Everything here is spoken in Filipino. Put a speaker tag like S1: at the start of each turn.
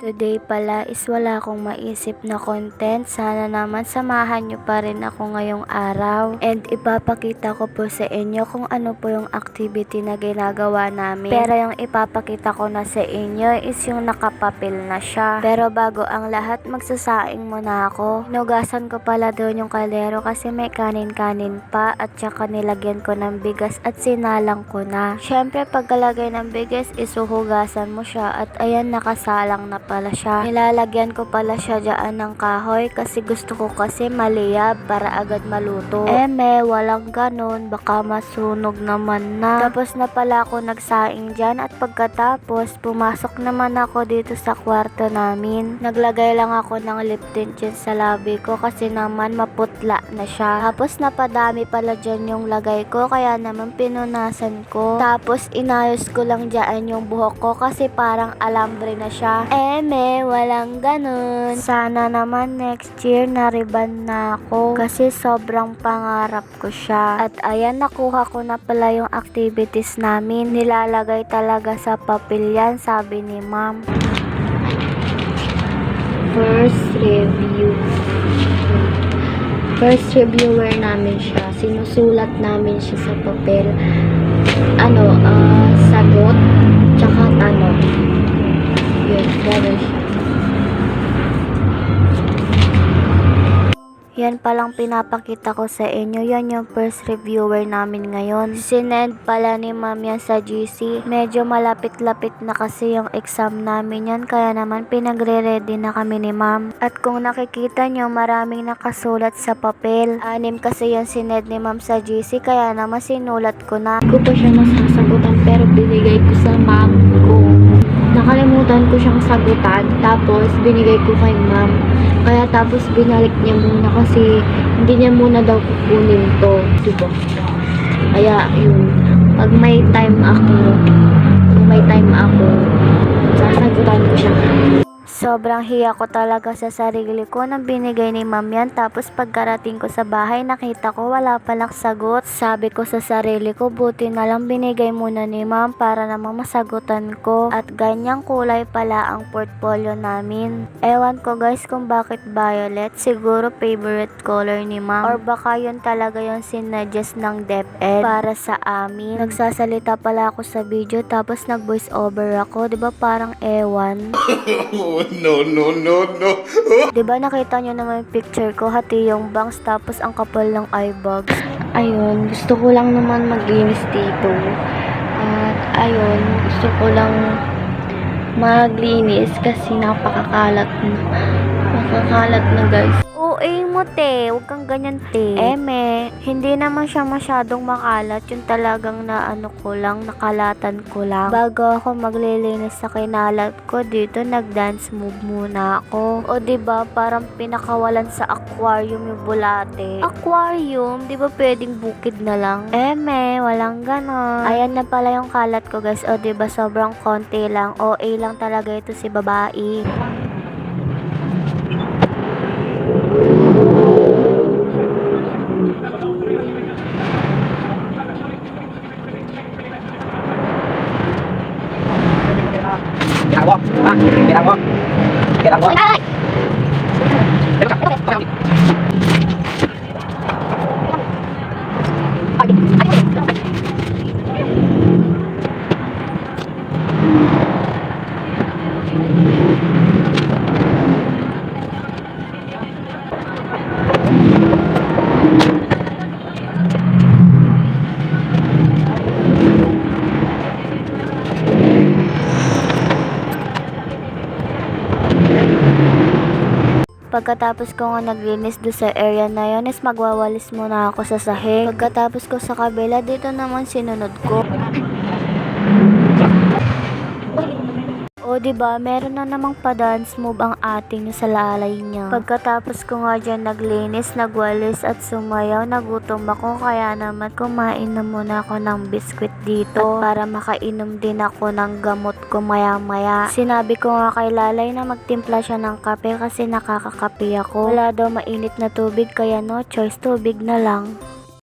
S1: Today pala is wala akong maisip na content. Sana naman samahan nyo pa rin ako ngayong araw. And ipapakita ko po sa inyo kung ano po yung activity na ginagawa namin. Pero yung ipapakita ko na sa inyo is yung nakapapil na siya. Pero bago ang lahat, magsasaing muna ako. Nugasan ko pala doon yung kaldero kasi may kanin-kanin pa at saka nilagyan ko ng bigas at sinalang ko na. Syempre pagkalagay ng bigas, isuhugasan mo siya at ayan nakasalang na pala siya. Nilalagyan ko pala siya dyan ng kahoy kasi gusto ko kasi maliyab para agad maluto. Eme, walang ganun. Baka masunog naman na. Tapos na pala ako nagsaing dyan at pagkatapos pumasok naman ako dito sa kwarto namin. Naglagay lang ako ng lip tint dyan sa labi ko kasi naman maputla na siya. Tapos napadami pala dyan yung lagay ko kaya naman pinunasan ko. Tapos inayos ko lang dyan yung buhok ko kasi parang alambre na siya. Eme, walang ganun. Sana naman next year nariban na ako kasi sobrang pangarap ko siya. At ayan, nakuha ko na pala yung activities namin. Nilalagay talaga sa papel yan, sabi ni ma'am. First review. First reviewer namin siya. Sinusulat namin siya sa papel. Ano, ah, sagot, tsaka tanong. Siya. Yan palang pinapakita ko sa inyo. Yan yung first reviewer namin ngayon. Sinend pala ni ma'am yan sa GC. Medyo malapit-lapit na kasi yung exam namin yan. Kaya naman pinagre-ready na kami ni ma'am. At kung nakikita nyo, maraming nakasulat sa papel. Anim kasi yung sinend ni ma'am sa GC. Kaya naman sinulat ko na. Ko pa siya nasasagutan pero binigay ko sa ma'am ko. Nakalimutan ko siyang sagutan. Tapos binigay ko kay ma'am. Kaya tapos binalik niya muna kasi hindi niya muna daw kukunin to. Diba? Kaya yun. Pag may time ako, pag may time ako, sasagutan ko siya. Sobrang hiya ko talaga sa sarili ko nang binigay ni ma'am yan. Tapos pagkarating ko sa bahay, nakita ko wala palang sagot. Sabi ko sa sarili ko, buti na lang binigay muna ni ma'am para naman masagutan ko. At ganyang kulay pala ang portfolio namin. Ewan ko guys kung bakit violet. Siguro favorite color ni ma'am. Or baka yun talaga yung sinuggest ng DepEd para sa amin. Nagsasalita pala ako sa video tapos nag voice over ako. ba parang ewan?
S2: No, no, no, no.
S1: 'Di ba nakita nyo naman yung picture ko, hati yung bangs tapos ang kapal ng eye bags. Ayun, gusto ko lang naman maglinis dito. At ayun, gusto ko lang maglinis kasi napakakalat na. Nakakalat na guys. OA mo te, huwag kang ganyan te. Eme, hindi naman siya masyadong makalat. Yung talagang na ano ko lang, nakalatan ko lang. Bago ako maglilinis sa kinalat ko, dito nag-dance move muna ako. O 'di ba parang pinakawalan sa aquarium yung bulate. Aquarium, 'di ba pwedeng bukid na lang? Eme, walang ganon. Ayan na pala yung kalat ko guys. O 'di ba sobrang konti lang. OA lang talaga ito si babae.
S3: Kailangan mo. Ha? Kailangan
S1: Pagkatapos ko nga naglinis do sa area na yun, is magwawalis muna ako sa sahig. Pagkatapos ko sa kabila, dito naman sinunod ko. O, ba meron na namang pa-dance move ang ating sa lalay niya. Pagkatapos ko nga dyan naglinis, nagwalis at sumayaw, nagutom ako kaya naman kumain na muna ako ng biskwit dito at para makainom din ako ng gamot ko maya maya. Sinabi ko nga kay lalay na magtimpla siya ng kape kasi nakakakape ako. Wala daw mainit na tubig kaya no choice tubig na lang.